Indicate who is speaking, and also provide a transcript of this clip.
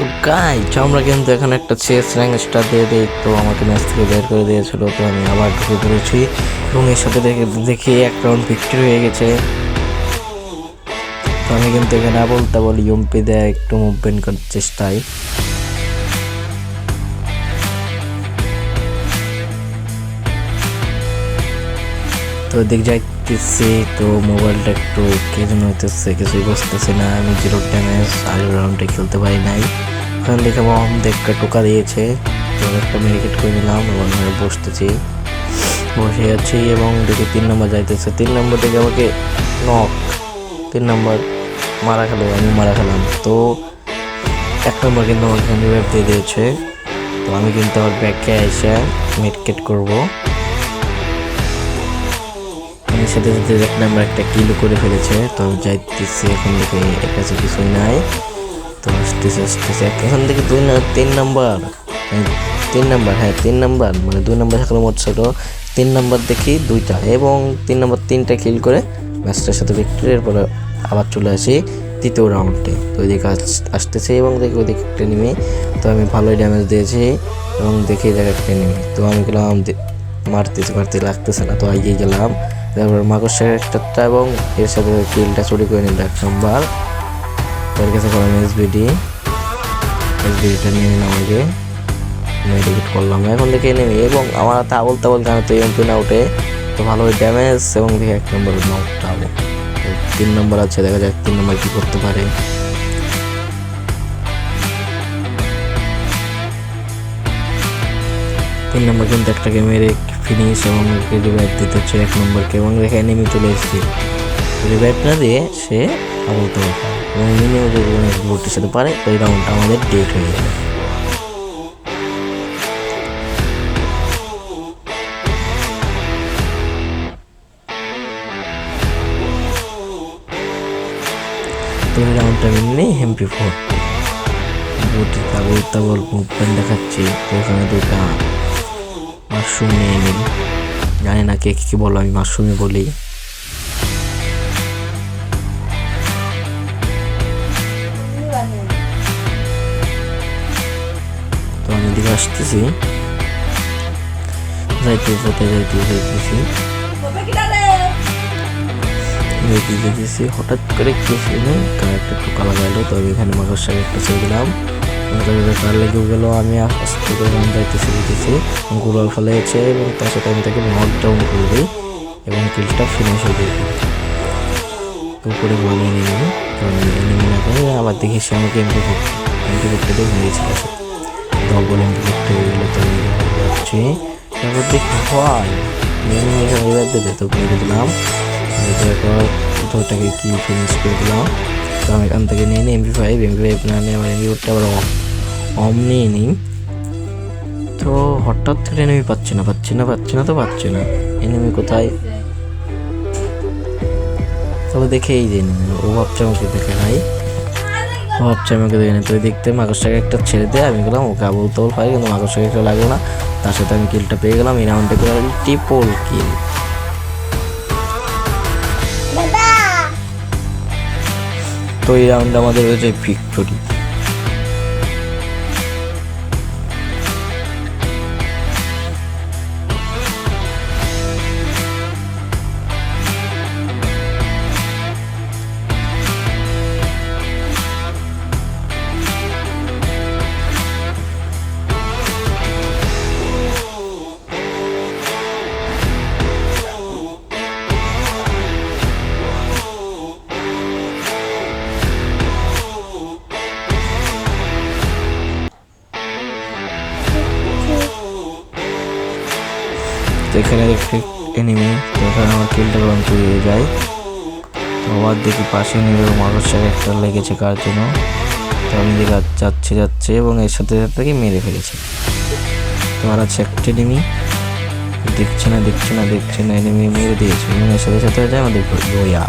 Speaker 1: তো গাই আমরা কিন্তু এখানে একটা চেস স্টার দিয়ে দিই। তো আমাকে ম্যাচ থেকে বের করে দিয়েছিল, তো আমি আবার ঢুকে পড়েছি। এবং এর সাথে দেখে, দেখি এক রাউন্ড ভিক্টরি হয়ে গেছে। তো আমি কিন্তু এখানে আবল বলি ইউম্পি দেয় একটু মুভমেন্ট করার চেষ্টায়। তো দিক যাইতেছি, তো মোবাইলটা একটু কে যেন হইতেছে, কিছুই বুঝতেছি না। আমি জিরো ড্যামেজ আগের রাউন্ডে খেলতে পারি নাই। ওখানে দেখে মহম দেখে টোকা দিয়েছে। তো একটা মেডিকেট করে নিলাম এবং বসতেছি। বসে আছি এবং দেখি তিন নম্বর যাইতেছে। তিন নম্বর থেকে আমাকে নক তিন নম্বর মারা খেলো, আমি মারা খেলাম। তো এক নম্বর কিন্তু আমাকে দিয়ে দিয়েছে। তো আমি কিন্তু আমার ব্যাগকে এসে মেডকেট করব। সাথে সাথে দেখলাম আমরা একটা কিলো করে ফেলেছে, তো যাইতেছি এখন দেখে এর কাছে কিছুই নাই। তো আসতেছে আসতেছে। এখান থেকে দুই না, তিন নাম্বার। তিন নাম্বার হ্যাঁ তিন নাম্বার। মানে দুই নাম্বার থাকলে মোট ছোট তিন নাম্বার দেখি দুইটা। এবং তিন নাম্বার তিনটা কিল করে ম্যাচটার সাথে ভিক্টোরিয়ার পরে আবার চলে আসি তৃতীয় রাউন্ডে তো ওইদিকে আস- আসতেছে এবং দেখি ওইদিকে একটা নেমে তো আমি ভালোই ড্যামেজ দিয়েছি এবং দেখি জায়গায় একটা নেমে তো আমি গেলাম মারতেছি, মারতে লাগতেছে না। তো এগিয়ে গেলাম। তারপর মাকড়সার একটা এবং এর সাথে কিলটা চুরি করে নিল এক নম্বর। তার কাছে করলাম এসবিডি এসবিডিটা নিয়ে নিলাম আগে। মেডিকেট করলাম। এখন দেখে নেমে এবং আমার হাতে আবল তাবল গানে তো এমপি না উঠে তো ভালোই ড্যামেজ এবং দেখে এক নম্বর নকটা তিন নম্বর আছে, দেখা যাক তিন নম্বর কি করতে পারে। তিন নম্বর কিন্তু একটাকে মেরে ফিনিশ এবং রিভাইভ দিতে হচ্ছে, এক নম্বরকে এবং দেখে নেমে চলে এসেছি। রিভাইভ না দিয়ে সে আবল তাবল খায়। এবং মিনিমাম যদি বোর্ডটির সাথে পারে, ওই রাউন্ডটা আমাদের ডেট হয়ে যাবে। তো এই রাউন্ডটা আমি নেই এমপি ফোর বটি তাবল তাবল মুভমেন্ট দেখাচ্ছি, তো এখানে দুটা মাশরুম নিয়ে নিন জানি না কে কি বলো, আমি মাশরুমই বলি। তো আমি এদিকে আসতেছি। যাইতে যাইতে যাইতে, যাইতেছি। হঠাৎ করে কি ছিল একটা টোকা লাগাইলো, তো আমি এখানে মাকড়সার একটা ছেড়ে দিলাম। কার লেগেও গেলো, আমি আস্তে করে আমি যাইতেছি দিতেছি গুলাল ফেলেছে এবং তার সাথে আমি তাকে নক ডাউন করে দিই এবং কিলটা ফিনিশ হয়ে দিই উপরে বানিয়ে নিই তো আমি এনিমি না করে আবার দেখি সে আমাকে এমপি করতে এমপি করতে দিয়ে মেরেছিল ডবল এমপি করতে গেলো তো যাচ্ছি তারপর দেখি, হয় এখানে দিতে তো মেরে দিলাম। তারপর ওটাকে কি ফিনিশ করে দিলাম। তো আমি এখান থেকে নিয়ে নিই এমপি ফাইভ এমপি ফাইভ না নিয়ে আমার এমপি ফোরটা আবার অম নিয়ে নিই। তো হঠাৎ করে এনিমি পাচ্ছি না পাচ্ছি না পাচ্ছি না তো পাচ্ছি না। এনিমি কোথায়? তবে দেখে এই যে ও ভাবছে আমাকে দেখে নাই ও ভাবছে আমাকে দেখে নেই তো দেখতে মাকড়সাকে একটা ছেড়ে দেয় আমি গেলাম ওকে আবল তবল পাই কিন্তু মাকড়সাকে একটা লাগল না। তার সাথে আমি কিলটা পেয়ে গেলাম, এই রাউন্ডে করে ট্রিপল কিল তো এই রাউন্ডে আমাদের হয়েছে ভিক্টোরি এখানে দেখি এনিমি তো এখানে আমার কিলটা বরং চুরিয়ে যায়, তো আবার দেখি পাশে নিয়ে মানুষ একটা লেগেছে কার জন্য, তো আমি দিকে যাচ্ছে যাচ্ছে এবং এর সাথে সাথে মেরে ফেলেছে। তো আর আছে একটা এনিমি দেখছে না দেখছে না দেখছে না এনিমি মেরে দিয়েছে। এবং এর সাথে সাথে আমাদের বইয়া